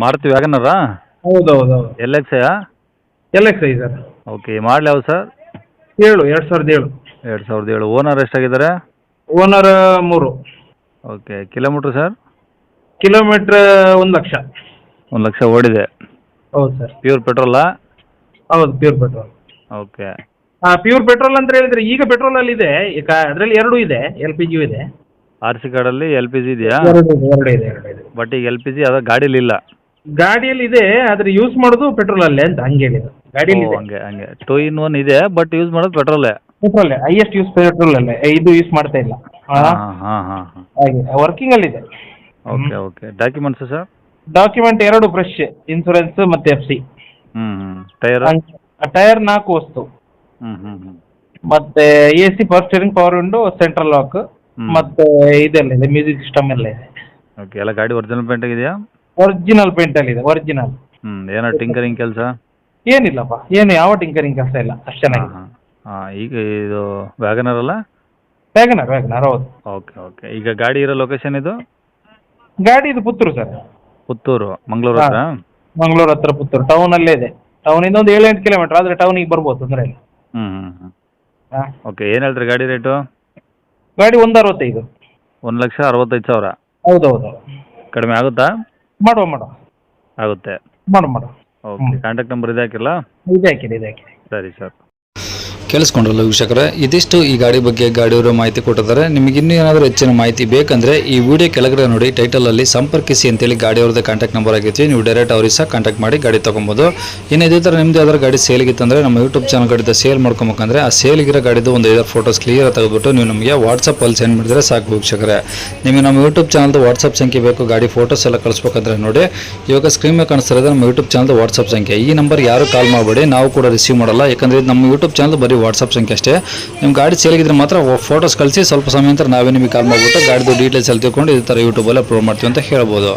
ಮಾರುತಿ ವ್ಯಾಗನರಾ ಹೌದು ಹೌದು ಹೌದು L ಎಕ್ಸೆಯಾ L X I sir. Okay ಮಾಡಲಿ ಯಾವ್ದು ಸರ್? ಏಳು ಎರಡು ಸಾವಿರದ ಏಳು. ಎರಡು ಸಾವಿರದ ಏಳು. ಓನರ್ ಎಷ್ಟಾಗಿದ್ದಾರೆ? ಓನರ್ ಮೂರು. Okay kilometre sir? ಕಿಲೋಮೀಟ್ರ್ ಒಂದು ಲಕ್ಷ. ಒಂದು ಲಕ್ಷ ಓಡಿದೆ. ಹೌದು ಸರ್. ಪ್ಯೂರ್ ಪೆಟ್ರೋಲಾ ಹೌದು pure petrol okay pure petrol ಅಂತ ಹೇಳಿದ್ರೆ ಈಗ ಪೆಟ್ರೋಲಲ್ಲಿ ಇದೆ ಈಗ ಅದರಲ್ಲಿ ಎರಡೂ ಇದೆ ಎಲ್ ಪಿ ಜಿ ಇದೆ. ಆರ್ ಸಿ ಕಾರ್ಡಲ್ಲಿ ಎಲ್ ಪಿ ಜಿ ಇದೆಯಾ? ಎರಡು ಇದೆ ಎರಡು ಇದೆ ಎರಡು ಇದೆ. ಬಟ್ ಈಗ ಎಲ್ ಪಿ ಜಿ ಅದ ಗಾಡೀಲಿ ಇಲ್ಲ. ಗಾಡಿಯಲ್ಲಿ ಇದೆ ಆದ್ರೆ ಯೂಸ್ ಮಾಡೋದು ಪೆಟ್ರೋಲಲ್ಲೇ ಅಂತ ಹಂಗೆ ಹೇಳಿದ್ದು. ಗಾಡಿಯಲ್ಲಿ ಓ, ಇದೆ. ಹಂಗೆ ಹಂಗೆ. ಟೂ ಇನ್ ಒನ್ ಇದೆ ಬಟ್ ಯೂಸ್ ಮಾಡೋದು ಪೆಟ್ರೋಲ್. ಪೆಟ್ರೋಲ್ ಹೈಯೆಸ್ಟ್ ಯೂಸ್ ಪೆಟ್ರೋಲಲ್ಲೇ. ಇದು ಯೂಸ್ ಮಾಡ್ತಾ ಇಲ್ಲ. ಹಾಂ ಹಾಂ ಹಾಂ ಹಾಂ ಹಾಂ. ಹಾಗೆ ವರ್ಕಿಂಗಲ್ಲಿದೆ okay okay documents sir document ಎರಡು ಫ್ರೆಶ್ ಇನ್ಸೂರೆನ್ಸ್ ಮತ್ತೆ ಎಫ್ ಸಿ ಹ್ಞೂ ಹ್ಞೂ ಟೈರ್ ಟೈರ್ ನಾಲ್ಕು ವಸ್ತು. ಹ್ಞೂ ಹ್ಞೂ ಹ್ಞೂ ಮತ್ತೆ A C power steering power window central lock. ಮತ್ತೆ ಇದೆಲ್ಲ ಇದೆ ಮ್ಯೂಸಿಕ್ ಸಿಸ್ಟಮ್ ಎಲ್ಲ ಇದೆ. ಓಕೆ ಎಲ್ಲ ಗಾಡಿ ಒರಿಜಿನಲ್ ಪೇಂಟ್ ಆಗಿದೆಯಾ? ಒರಿಜಿನಲ್ ಪೇಂಟಲ್ಲಿ ಇದೆ ಒರಿಜಿನಲ್ ಹ್ಞೂ ಏನೋ ಟಿಂಕರಿಂಗ್ ಕೆಲಸ? ಏನಿಲ್ಲಪ್ಪ ಏನು ಯಾವ ಟಿಂಕರಿಂಗ್ ಕೆಲಸ ಇಲ್ಲ ಅಷ್ಟು ಚೆನ್ನಾಗಿದೆ. ಹಾಂ ಈಗ ಇದು ವ್ಯಾಗನರ್ ಅಲ್ಲ? ವ್ಯಾಗನರ್ ವ್ಯಾಗನರ್ ಹೌದು. ಓಕೆ ಓಕೆ ಈಗ ಗಾಡಿ ಇರೋ ಲೊಕೇಶನ್ ಇದು? ಗಾಡಿ ಇದು ಪುತ್ತೂರು ಸರ್. ಪುತ್ತೂರು ಮಂಗಳೂರು ಹತ್ರ? ಮಂಗಳೂರು ಹತ್ರ ಪುತ್ತೂರು ಅಲ್ಲೇ ಇದೆ. ಟೌನಿಂದ ಒಂದು ಏಳು ಎಂಟು ಕಿಲೋಮೀಟರ್ ಆದ್ರೆ ಟೌನಿಗೆ ಬರ್ಬೋದು ತೊಂದರೆ ಇಲ್ಲ. ಹ್ಮ್ ಹ್ಮ್ ಹ್ಞೂ ಹಾಂ. ಓಕೆ ಏನು ಹೇಳ್ತೀರಿ ಗಾಡಿ ರೇಟು ಗಾಡಿ ಒಂದ್ ಅರವತ್ತೈದು. ಒಂದ್ ಲಕ್ಷ ಅರವತ್ತೈದು ಸಾವಿರ. ಹೌದೌದು. ಹೌದು ಕಡಿಮೆ ಆಗುತ್ತಾ? ಮಾಡುವ ಮಾಡುವ. ಆಗುತ್ತೆ. ಮಾಡು ಮಾಡುವ. ಓಕೆ ಕಾಂಟ್ಯಾಕ್ಟ್ ನಂಬರ್ ಇದೆ ಹಾಕಿಲ್ಲ? ಇದೆ ಹಾಕಿರಿ ಇದೆ ಹಾಕಿರಿ ಸರಿ ಸರ್. ಕೇಳಿಸ್ಕೊಂಡ್ರಲ್ಲ ವೀಕ್ಷಕರೇ. ಇದಿಷ್ಟು ಈ ಗಾಡಿ ಬಗ್ಗೆ ಗಾಡಿಯವರು ಮಾಹಿತಿ ಕೊಟ್ಟಿದ್ದಾರೆ. ನಿಮಗೆ ಇನ್ನೂ ಏನಾದರೂ ಹೆಚ್ಚಿನ ಮಾಹಿತಿ ಬೇಕಂದರೆ ಈ ವಿಡಿಯೋ ಕೆಳಗಡೆ ನೋಡಿ ಟೈಟಲಲ್ಲಿ ಸಂಪರ್ಕಿಸಿ ಅಂತೇಳಿ ಗಾಡಿಯವ್ರದ್ದು ಕಾಂಟ್ಯಾಕ್ಟ್ ನಂಬರ್ ಆಗಿರ್ತೀವಿ ನೀವು ಡೈರೆಕ್ಟ್ ಅವ್ರಿಗೆ ಸಹ ಕಾಂಟ್ಯಾಕ್ಟ್ ಮಾಡಿ ಗಾಡಿ ತೊಗೊಬೋದು. ಇನ್ನು ಇದೇ ಥರ ನಿಮ್ಮದು ಯಾವ್ದಾದ್ರು ಗಾಡಿ ಸೇಲಿಗಿತ್ತಂದರೆ ನಮ್ಮ ಯೂಟ್ಯೂಬ್ ಚಾನಲ್ ಗಾಡಿದ ಸೇಲ್ ಮಾಡ್ಕೊಬೇಕಂದ್ರೆ ಆ ಸೇಲಿಗಿರೋ ಗಾಡಿದು ಒಂದು ಐದಾರು ಫೋಟೋಸ್ ಕ್ಲಿಯರ್ ತೆಗೆದುಬಿಟ್ಟು ನೀವು ನಮಗೆ ವಾಟ್ಸಪ್ಪಲ್ಲಿ ಸೆಂಡ್ ಮಾಡಿದರೆ ಸಾಕು ವೀಕ್ಷಕರೇ. ನಿಮಗೆ ನಮ್ಮ ಯೂಟ್ಯೂಬ್ ಚಾನಲ್ದು ವಾಟ್ಸಪ್ ಸಂಖ್ಯೆ ಬೇಕು, ಗಾಡಿ ಫೋಟೋಸ್ ಎಲ್ಲ ಕಳಿಸ್ಬೇಕಂದ್ರೆ ನೋಡಿ. ಇವಾಗ ಸ್ಕ್ರೀನ್ ಮೇಲೆ ಕಾಣಿಸ್ತಾ ನಮ್ಮ ಯೂಟ್ಯೂಬ್ ಚಾನಲ್ದು ವಾಟ್ಸಪ್ ಸಂಖ್ಯೆ. ಈ ನಂಬರ್ ಯಾರು ಕಾಲ್ ಮಾಡಬೇಡಿ, ನಾವು ಕೂಡ ರಿಸೀವ್ ಮಾಡಲ್ಲ. ಯಾಕಂದರೆ ನಮ್ಮ ಯೂಟ್ಯೂಬ್ ಚಾನಲ್ ಬರೀ ವಾಟ್ಸಪ್ ಸಂಖ್ಯೆ ಅಷ್ಟೇ. ನಿಮ್ಮ ಗಾಡಿ ಸೇಲಿಗಿದ್ರೆ ಮಾತ್ರ ಫೋಟೋಸ್ ಕಳಿಸಿ ಸ್ವಲ್ಪ ಸಮಯ ನಂತರ ನಾವೇ ನಿಮಗೆ ಕಾಲ್ ಮಾಡಿಬಿಟ್ಟು ಗಾಡಿದು ಡೀಟೇಲ್ಸ್ ಎಲ್ಲ ತಿಳ್ಕೊಂಡು ಈ ಥರ ಯೂಟ್ಯೂಬಲ್ಲಿ ಅಪ್ಲೋಡ್ ಮಾಡ್ತೀವಿ ಅಂತ ಹೇಳ್ಬೋದು.